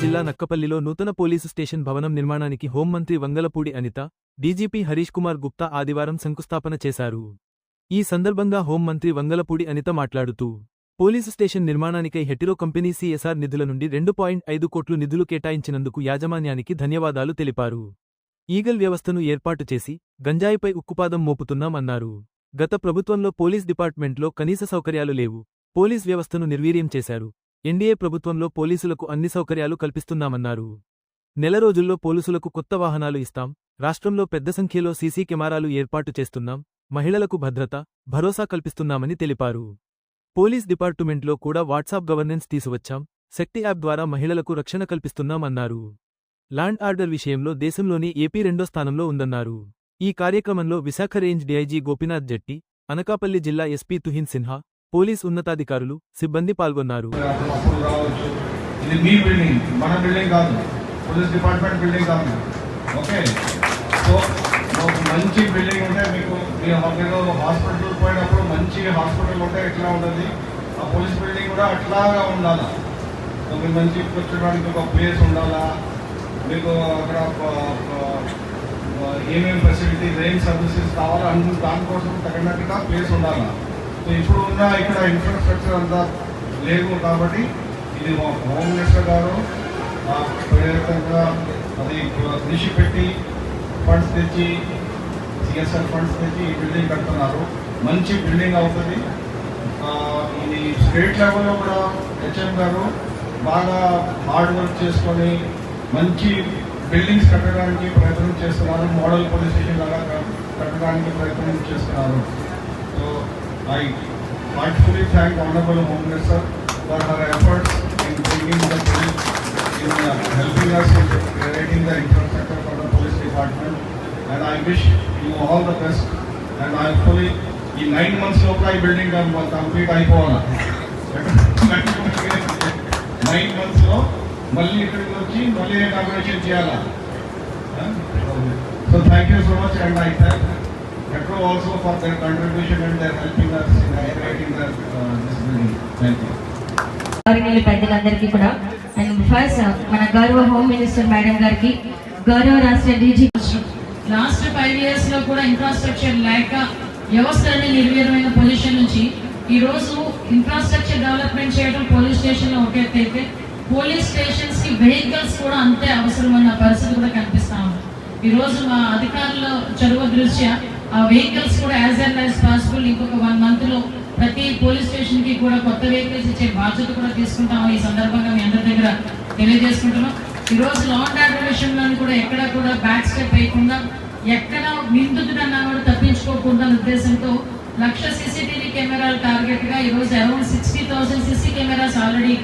జిల్లా నక్కపల్లిలో నూతన police station భవనం నిర్మాణానికి హోంమంత్రి వంగలపూడి అనిత డీజీపీ హరీష్ కుమార్ గుప్తా ఆదివారం శంకుస్థాపన చేశారు. ఈ సందర్భంగా హోంమంత్రి వంగలపూడి అనిత మాట్లాడుతూ పోలీసు స్టేషన్ నిర్మాణానికై హెటిరో కంపెనీ సీఎస్ఆర్ నిధుల నుండి రెండు పాయింట్ ఐదు కోట్లు నిధులు కేటాయించినందుకు యాజమాన్యానికి ధన్యవాదాలు తెలిపారు. ఈగల్ వ్యవస్థను ఏర్పాటు చేసి గంజాయిపై ఉక్కుపాదం మోపుతున్నామన్నారు. గత ప్రభుత్వంలో పోలీస్ డిపార్ట్మెంట్లో కనీస సౌకర్యాలు లేవు. పోలీస్ వ్యవస్థను నిర్వీర్యం చేశారు. ఎన్డీఏ ప్రభుత్వంలో పోలీసులకు అన్ని సౌకర్యాలు కల్పిస్తున్నామన్నారు. నెల రోజుల్లో పోలీసులకు కొత్త వాహనాలు ఇస్తాం. రాష్ట్రంలో పెద్ద సంఖ్యలో సీసీ కెమెరాలు ఏర్పాటు చేస్తున్నాం. మహిళలకు భద్రత భరోసా కల్పిస్తున్నామని తెలిపారు. పోలీస్ డిపార్టుమెంట్లో కూడా వాట్సాప్ గవర్నెన్స్ తీసువచ్చాం శక్తి యాప్ ద్వారా మహిళలకు రక్షణ కల్పిస్తున్నామన్నారు. ల్యాండ్ ఆర్డర్ విషయంలో దేశంలోని ఏపీ రెండో స్థానంలో ఉందన్నారు. ఈ కార్యక్రమంలో విశాఖ రేంజ్ డీఐజీ గోపీనాథ్ జట్టి అనకాపల్లి జిల్లా ఎస్పీ తుహిన్ సిన్హా పోలీస్ ఉన్నతాధికారులు సిబ్బంది పాల్గొన్నారు. మంచి బిల్డింగ్ మీరు హాస్పిటల్ పోయినప్పుడు మంచి హాస్పిటల్ ఉంటే ఎట్లా ఉంటుంది? ఆ పోలీస్ బిల్డింగ్ కూడా అట్లాగా ఉండాలా? మీరు మంచి కూర్చోడానికి ఒక ప్లేస్ ఉండాలా? మీకు అక్కడ ఏమేమి ఫెసిలిటీస్ ఏం సర్వీసెస్ కావాలా? అన్ని దానికోసం తగినట్టుగా ప్లేస్ ఉండాలా? సో ఇప్పుడు ఉన్న ఇక్కడ ఇన్ఫ్రాస్ట్రక్చర్ అంతా లేవు కాబట్టి ఇది మా హోమ్ మినిస్టర్ గారు ప్రేరకంగా అది కృషి పెట్టి ఫండ్స్ తెచ్చి సిఎస్ఆర్ ఫండ్స్ నుంచి ఈ బిల్డింగ్ కడుతున్నారు. మంచి బిల్డింగ్ అవుతుంది. ఇది స్టేట్ లెవెల్లో కూడా హెచ్ఎం గారు బాగా హార్డ్ వర్క్ చేసుకొని మంచి బిల్డింగ్స్ కట్టడానికి ప్రయత్నం చేస్తున్నారు. మోడల్ పోలీస్ స్టేషన్ లాగా కట్టడానికి ప్రయత్నం చేస్తున్నారు. So I heartfully thank honourable home minister for her efforts in building the helping the infrastructure for the police department and I wish all the best and best. And ఈ nine months లోపల ఈ building complete అయిపోవాలి nine మంత్స్లో మళ్ళీ ఇక్కడికి వచ్చి మళ్ళీ inauguration చేయాలా so thank you so much and I thank Metro also for their contribution and their helping us in creating the, uh, this building. Thank you. గౌరవనీయుల పెద్దలందరికీ కూడా అండ్ ఫస్ట్ మన గౌరవ హోమ్ మినిస్టర్ మేడం గారికి గౌరవ రాష్ట్ర DG last five ఇయర్స్లో కూడా ఇన్ఫ్రాస్ట్రక్చర్ లేక వ్యవస్థలన్నీ నిర్వీర్యమైన పొజిషన్ నుంచి ఈ రోజు ఇన్ఫ్రాస్ట్రక్చర్ డెవలప్మెంట్ చేయడం పోలీస్ స్టేషన్లో ఒక ఎత్తు అయితే పోలీస్ స్టేషన్స్కి వెహికల్స్ కూడా అంతే అవసరమైన పరిస్థితి కూడా కనిపిస్తా ఉంది. ఈ రోజు మా అధికారుల చొరవ దృష్ట్యా ఆ వెహికల్స్ కూడా యాజ్ అండ్ యాజ్ పాసిబుల్ ఇంకొక వన్ మంత్లో ప్రతి పోలీస్ స్టేషన్కి కూడా కొత్త వెహికల్స్ ఇచ్చే బాధ్యత కూడా తీసుకుంటామని ఈ సందర్భంగా మీ అందరి దగ్గర తెలియజేసుకుంటున్నాం. ఈరోజు రోజు లా అండ్ ఆర్డర్ విషయంలో కూడా ఎక్కడ కూడా బ్యాక్ స్టెప్ వేయకుండా ఎక్కడ నిందితుడన్నా కూడా తప్పించుకోకుండా ఉద్దేశంతో లక్ష సీసీటీవీ కెమెరాలు టార్గెట్గా ఈరోజు ఈ రోజు around sixty thousand CC cameras already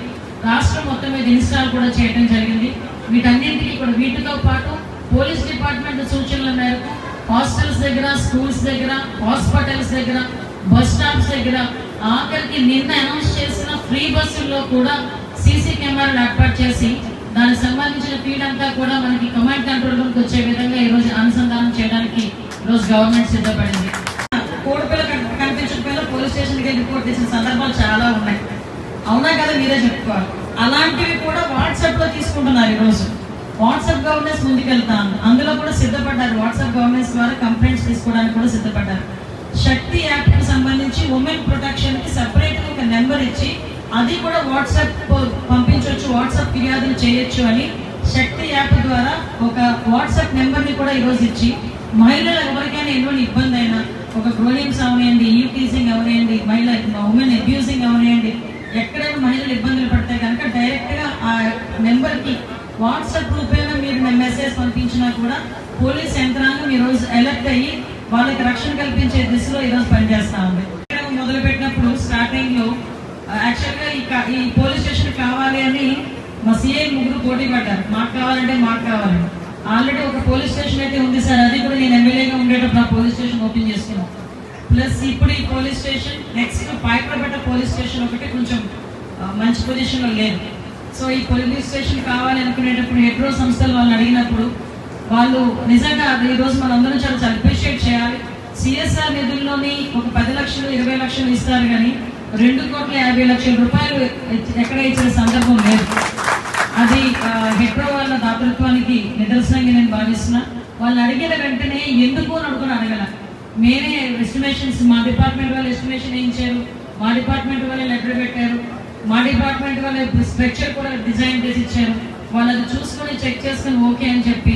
రాష్ట్రం మొత్తం మీద ఇన్స్టాల్ కూడా చేయడం జరిగింది. వీటన్నింటికీ కూడా వీటితో పాటు పోలీస్ డిపార్ట్మెంట్ సూచనల మేరకు హాస్టల్స్ దగ్గర స్కూల్స్ దగ్గర హాస్పిటల్స్ దగ్గర బస్ స్టాప్స్ దగ్గర ఆఖరికి నిన్న అనౌన్స్ చేసిన ఫ్రీ బస్సుల్లో కూడా సీసీ కెమెరాలు ఏర్పాటు చేసి దానికి సంబంధించిన ఫీడ్ అంతా కూడా మనకి కమాండ్ కంట్రోల్ రూమ్కి వచ్చే విధంగా ఈ రోజు అనుసంధానం చేయడానికి ఈరోజు రోజు గవర్నమెంట్ సిద్ధపడింది. కోడిపిల్ల కన్- కనిపించకపోయినా పోలీస్ స్టేషన్కి వెళ్ళి రిపోర్ట్ చేసిన సందర్భాలు చాలా ఉన్నాయి. అవునా కదా మీరే చెప్పుకోవాలి. అలాంటివి కూడా వాట్సాప్లో తీసుకుంటున్నారు ఈరోజు వాట్సాప్ గవర్నెన్స్ ముందుకెళ్తాను అందులో కూడా సిద్ధపడ్డారు. వాట్సాప్ గవర్నెన్స్ ద్వారా కంప్లైంట్స్ తీసుకోవడానికి కూడా సిద్ధపడ్డారు. శక్తి యాక్ట్కి సంబంధించి ఉమెన్ ప్రొటెక్షన్కి ఒక నెంబర్ ఇచ్చి అది కూడా వాట్సాప్ పంపించవచ్చు వాట్సాప్ ఫిర్యాదులు చేయొచ్చు అని శక్తి యాప్ ద్వారా ఒక వాట్సాప్ నెంబర్ని కూడా ఈరోజు ఇచ్చి మహిళలు ఎవరికైనా ఎటువంటి ఇబ్బంది అయినా ఒక గ్రోలింగ్స్ అవనియండి ఈ టీజింగ్ అవనివ్వండి మహిళ ఉమెన్ అబ్యూజింగ్ అవనియండి ఎక్కడైనా మహిళలు ఇబ్బందులు పడితే కనుక డైరెక్ట్గా ఆ నెంబర్కి వాట్సాప్ రూపేణా మీరు మెసేజ్ పంపించినా కూడా పోలీస్ యంత్రాంగం ఈరోజు రోజు అలర్ట్ అయ్యి వాళ్ళకి రక్షణ కల్పించే దిశలో ఈ రోజు యాక్చువల్గా ఈ ఈ పోలీస్ స్టేషన్ కావాలి అని మా సిఐ ముగ్గురు పోటీ పడ్డారు. మాకు కావాలంటే మాకు కావాలని. ఆల్రెడీ ఒక పోలీస్ స్టేషన్ అయితే ఉంది సార్. అది కూడా నేను ఎమ్మెల్యేగా ఉండేటప్పుడు ఆ పోలీస్ స్టేషన్ ఓపెన్ చేసుకున్నాం. ప్లస్ ఇప్పుడు ఈ police station next Payakaraopeta police station ఒకటి కొంచెం మంచి పొజిషన్లో లేదు. సో ఈ పోలీస్ స్టేషన్ కావాలి అనుకునేటప్పుడు హెడ్రో సంస్థలు వాళ్ళని అడిగినప్పుడు వాళ్ళు నిజంగా ఈరోజు ఈ రోజు మనందరం చాలా అప్రిషియేట్ చేయాలి. సిఎస్ఆర్ నిధుల్లోని ఒక పది లక్షలు ఇరవై లక్షలు ఇస్తారు కానీ రెండు కోట్ల యాభై లక్షల రూపాయలు ఎక్కడ ఇచ్చిన సందర్భం లేదు. అది హెట్రో వాళ్ళ దాతృత్వానికి నిదర్శనంగా నేను భావిస్తున్నా. వాళ్ళు అడిగిన వెంటనే ఎందుకు అని అనుకుని అడగల. మేమే ఎస్టిమేషన్స్ మా డిపార్ట్మెంట్ వాళ్ళు ఎస్టిమేషన్ వేయించారు. మా డిపార్ట్మెంట్ వాళ్ళే లెటర్ పెట్టారు. మా డిపార్ట్మెంట్ వాళ్ళే స్ట్రక్చర్ కూడా డిజైన్ చేసి ఇచ్చారు. వాళ్ళు అది చూసుకొని చెక్ చేసుకుని ఓకే అని చెప్పి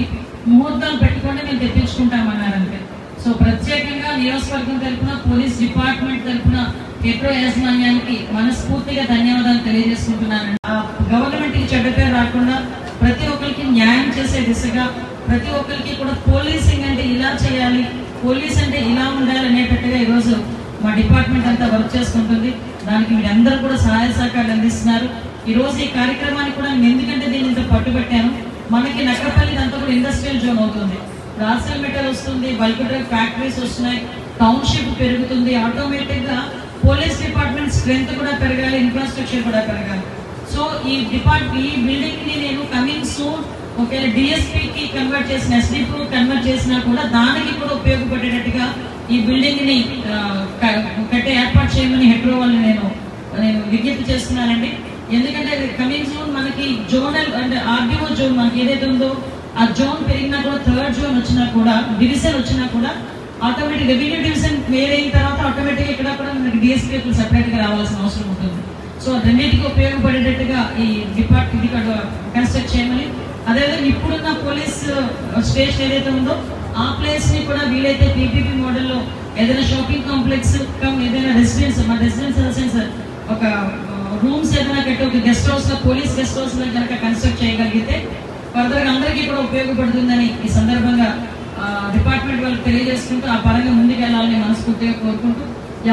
ముహూర్తం పెట్టుకొని మేము తెప్పించుకుంటామన్నారంటే అంతే సో ప్రత్యేకంగా నియోజకవర్గం తరపున పోలీస్ డిపార్ట్మెంట్ తరపున మెట్రో యాజమాన్యానికి మనస్ఫూర్తిగా ధన్యవాదాలు తెలియజేసుకుంటున్నాను గవర్నమెంట్ చెడ్డ పేరు రాకుండా ప్రతి ఒక్కరికి న్యాయం చేసే దిశగా ప్రతి ఒక్కరికి కూడా పోలీసింగ్ అంటే ఇలా చేయాలి పోలీస్ అంటే ఇలా ఉండాలి అనేటట్టుగా ఈరోజు మా డిపార్ట్మెంట్ అంతా వర్క్ చేసుకుంటుంది. దానికి మీరు అందరూ కూడా సహాయ సహకారాలు అందిస్తున్నారు. ఈరోజు ఈ కార్యక్రమానికి కూడా నేను ఎందుకంటే దీన్ని ఇంత పట్టుబట్టాను మనకి నక్కపల్లి దాంతో కూడా ఇండస్ట్రియల్ జోన్ అవుతుంది. రాసల్ మెటల్ వస్తుంది బల్క్ డ్రగ్ ఫ్యాక్టరీస్ వస్తున్నాయి టౌన్షిప్ పెరుగుతుంది ఆటోమేటిక్గా పోలీస్ డిపార్ట్మెంట్ స్ట్రెంగ్త్ కూడా పెరగాలి ఇన్ఫ్రాస్ట్రక్చర్ కూడా పెరగాలి. సో ఈ డిపార్ట్ ఈ బిల్డింగ్ని నేను కమింగ్ సూన్ ఒకవేళ డిఎస్పీకి కన్వర్ట్ చేసిన ఎస్డిపో కన్వర్ట్ చేసినా కూడా దానికి కూడా ఉపయోగపడేటట్టుగా ఈ బిల్డింగ్ని కట్టే ఏర్పాటు చేయమని హెడ్రో వాళ్ళని నేను నేను విజ్ఞప్తి చేస్తున్నానండి. ఎందుకంటే కమింగ్ జోన్ మనకి జోనల్ అంటే ఆర్డీఓ జోన్ మనకి ఏదైతే ఉందో ఆ జోన్ పెరిగినా కూడా థర్డ్ జోన్ వచ్చినా కూడా డివిజన్ వచ్చినా కూడా ఆటోమేటిక్ రెవెన్యూ డివిజన్ వేరైన తర్వాత ఆటోమేటిక్ ఇక్కడ కూడా మనకి డిఎస్పీ సెపరేట్ సపరేట్గా రావాల్సిన అవసరం ఉంటుంది. సో రెండింటికి ఉపయోగపడేటట్టుగా ఈ డిపార్ట్ ఇది కన్స్ట్రక్ట్ చేయమని. అదేవిధంగా ఇప్పుడున్న పోలీస్ uh, స్టేషన్ ఏదైతే ఉందో ఆ ప్లేస్ని కూడా వీలైతే పీపీపీ మోడల్లో ఏదైనా షాపింగ్ కాంప్లెక్స్ కమ్ ఏదైనా రెసిడెన్స్ మా రెసిడెన్స్ సెన్స్ ఒక uh, రూమ్స్ ఏదైనా కట్టి ఒక గెస్ట్ హౌస్లో పోలీస్ గెస్ట్ హౌస్లో కనుక కన్స్ట్రక్ట్ చేయగలిగితే ఫర్దర్గా అందరికీ కూడా ఉపయోగపడుతుందని ఈ సందర్భంగా డిపార్ట్మెంట్ వాళ్ళకి తెలియజేసుకుంటూ ఆ పరంగా ముందుకు వెళ్ళాలని మనస్ఫూర్తిగా కోరుకుంటూ ఈ